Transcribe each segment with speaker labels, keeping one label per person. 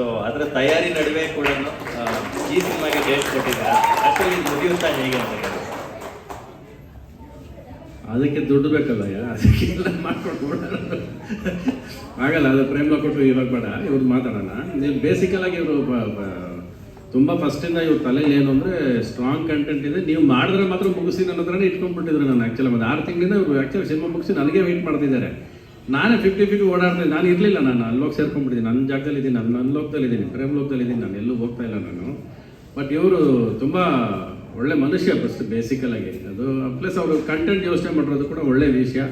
Speaker 1: So ಅದರ ತಯಾರಿ ನಡುವೆ ಕೂಡ ಈ ಸಿನಿಮಾಗೆ ಡೇಟ್ ಕೊಟ್ಟಿದ್ದಾರೆ. ಆಕ್ಚುಲಿ ಮುಗಿಯುತ್ತಾ ಹೇಗೆ ಅಂತ
Speaker 2: ಅದಕ್ಕೆ ದುಡ್ಡು ಬೇಕಲ್ಲ ಅದಕ್ಕೆಲ್ಲ ಮಾಡ್ಕೊಂಡು ಆಗಲ್ಲ, ಅದು ಪ್ರೇಮ ಕೊಟ್ಟು ಇವಾಗ ಬೇಡ. ಇವ್ರು ಮಾತಾಡೋಣ. ನೀವು ಬೇಸಿಕಲ್ ಆಗಿ ಇವರು ತುಂಬ ಫಸ್ಟಿಂದ ಇವ್ರ ತಲೆಯಲ್ಲಿ ಏನು ಅಂದರೆ ಸ್ಟ್ರಾಂಗ್ ಕಂಟೆಂಟ್ ಇದೆ. ನೀವು ಮಾಡಿದ್ರೆ ಮಾತ್ರ ಮುಗಿಸಿ ನನ್ನ ಹತ್ರನೇ ಇಟ್ಕೊಂಡ್ಬಿಟ್ಟಿದ್ರು ನಾನು ಆ್ಯಕ್ಚುಲಿ ಒಂದು ಆರು ತಿಂಗಳಿಂದ ಇವರು ಆ್ಯಕ್ಚುಲಿ ಸಿನಿಮಾ ಮುಗಿಸಿ ನನಗೆ ವೆಯ್ಟ್ ಮಾಡ್ತಿದ್ದಾರೆ. ನಾನೇ ಫಿಫ್ಟಿ ಫಿಫ್ಟಿ ಓಡಾಡ್ತೀನಿ ನಾನು ಇರಲಿಲ್ಲ ನಾನು. ಅಲ್ಲೋಗಿ ಸೇರ್ಕೊಂಡ್ಬಿಟ್ಟಿದ್ದೀನಿ. ನನ್ನ ಜಾಗದಲ್ಲಿ ಇದ್ದೀನಿ ನನ್ನ ನನ್ನ ಲೋಕದಲ್ಲಿ ಇದ್ದೀನಿ ಪ್ರೇಮ್ ಲೋಕದಲ್ಲಿ ಇದ್ದೀನಿ ನಾನು ಎಲ್ಲೂ ಹೋಗ್ತಾ ಇಲ್ಲ ನಾನು. ಬಟ್ ಇವರು ತುಂಬ ಒಳ್ಳೆ ಮನುಷ್ಯ ಫಸ್ಟ್ ಬೇಸಿಕಲ್ ಆಗಿ. ಅದು ಪ್ಲಸ್ ಅವರು ಕಂಟೆಂಟ್ ಯೋಚನೆ ಮಾಡಿರೋದು ಕೂಡ ಒಳ್ಳೆ ವಿಷಯ.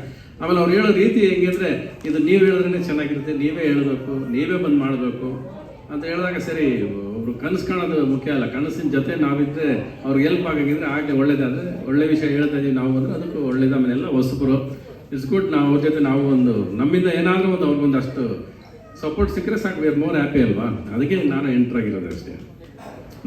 Speaker 2: ಆಮೇಲೆ ಅವ್ರು ಹೇಳೋ ರೀತಿ ಹೆಂಗಿದ್ರೆ ಇದು ನೀವು ಹೇಳಿದ್ರೆ ಚೆನ್ನಾಗಿರುತ್ತೆ. ನೀವೇ ಹೇಳಬೇಕು. ನೀವೇ ಬಂದು ಮಾಡಬೇಕು. ಅಂತ ಹೇಳಿದಾಗ ಸರಿ, ಒಬ್ರು ಕನಸು ಕಾಣೋದು ಮುಖ್ಯ ಅಲ್ಲ. ಕನಸಿನ ಜೊತೆ ನಾವಿದ್ದರೆ ಅವ್ರಿಗೆ ಹೆಲ್ಪ್ ಆಗಿದ್ರೆ ಆಗಲೇ ಒಳ್ಳೇದಾದರೆ ಒಳ್ಳೆ ವಿಷಯ ಹೇಳ್ತಾ ಇದ್ದೀವಿ ನಾವು ಅಂದರೆ ಅದಕ್ಕೂ ಒಳ್ಳೇದು ಆಮೇಲೆ ಎಲ್ಲ ಹೊಸಬರು. ಇಟ್ಸ್ ಗುಡ್ ನಾವು ಅವ್ರ ಜೊತೆ ನಾವು ಒಂದು, ನಮ್ಮಿಂದ ಏನಾದರೂ ಒಂದು ಅವ್ರಿಗೊಂದಷ್ಟು ಸಪೋರ್ಟ್ ಸಿಕ್ಕರೆ ಸಾಕು ವಿ ಆರ್ ಮೋರ್ ಹ್ಯಾಪಿ ಅಲ್ವಾ? ಅದಕ್ಕೆ ನಾನು ಎಂಟರ್ ಆಗಿರೋದು ಅಷ್ಟೇ.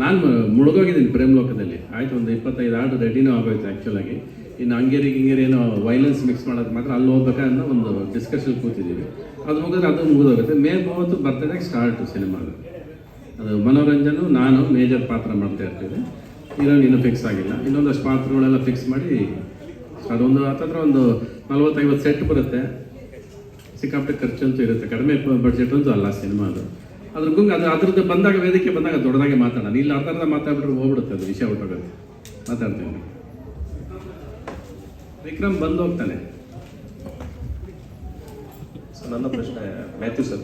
Speaker 2: ನಾನು ಮುಳುಗೋಗಿದ್ದೀನಿ ಪ್ರೇಮ್ ಲೋಕದಲ್ಲಿ. ಆಯ್ತು, ಒಂದು ಇಪ್ಪತ್ತೈದು ಆರ್ಡ್ ರೆಡಿನೂ ಆಗೋಯ್ತು ಆ್ಯಕ್ಚುಲಾಗಿ ಇನ್ನು ಹಂಗೇರಿ ಹಿಂಗೇರಿ ಏನೋ ವೈಲೆನ್ಸ್ ಮಿಕ್ಸ್ ಮಾಡೋದು ಮಾತ್ರ ಅಲ್ಲಿ ಹೋಗ್ಬೇಕನ್ನೋ ಒಂದು ಡಿಸ್ಕಷನ್ ಕೂತಿದ್ದೀವಿ ಅದು ಮುಗಿದ್ರೆ ಅದು ಮುಗಿದೋಗುತ್ತೆ. ಮೇ ಮೂವತ್ತು ಬರ್ತದೆ ಸ್ಟಾರ್ಟು ಸಿನಿಮಾದು ಅದು. ಮನೋರಂಜನು, ನಾನು ಮೇಜರ್ ಪಾತ್ರ ಮಾಡ್ತಾ ಇರ್ತೀವಿ. ಇರೋ ಇನ್ನೂ ಫಿಕ್ಸ್ ಆಗಿಲ್ಲ. ಇನ್ನೊಂದಷ್ಟು ಪಾತ್ರಗಳೆಲ್ಲ ಫಿಕ್ಸ್ ಮಾಡಿ ಅದೊಂದು ಹತ್ತತ್ರ ಒಂದು ನಲ್ವತ್ತೈವತ್ತು ಸೆಟ್ ಬರುತ್ತೆ. ಸಿಕ್ಕಾಪಟ್ಟೆ ಖರ್ಚಂತೂ ಇರುತ್ತೆ. ಕಡಿಮೆ ಬಡ್ಜೆಟ್ ಅಂತೂ ಅಲ್ಲ ಸಿನಿಮಾ ಅದು. ಅದ್ರ ಗುಂಗ್ ಅದು ಅದ್ರದ್ದು ಬಂದಾಗ, ವೇದಿಕೆ ಬಂದಾಗ ದೊಡ್ಡದಾಗೆ ಮಾತಾಡೋಣ. ಇಲ್ಲಿ ಅರ್ಧ ಅರ್ಧ ಮಾತಾಡ್ಬಿಟ್ರೆ ಹೋಗ್ಬಿಡುತ್ತೆ ಅದು ವಿಷಯ ಹೊಟ್ಟೋಗುತ್ತೆ ಮಾತಾಡ್ತೀನಿ. ವಿಕ್ರಮ್ ಬಂದು ಹೋಗ್ತಾನೆ
Speaker 3: ಸೊ ನನ್ನ ಪ್ರಶ್ನೆ ಮ್ಯಾಥ್ಯೂ ಸರ್.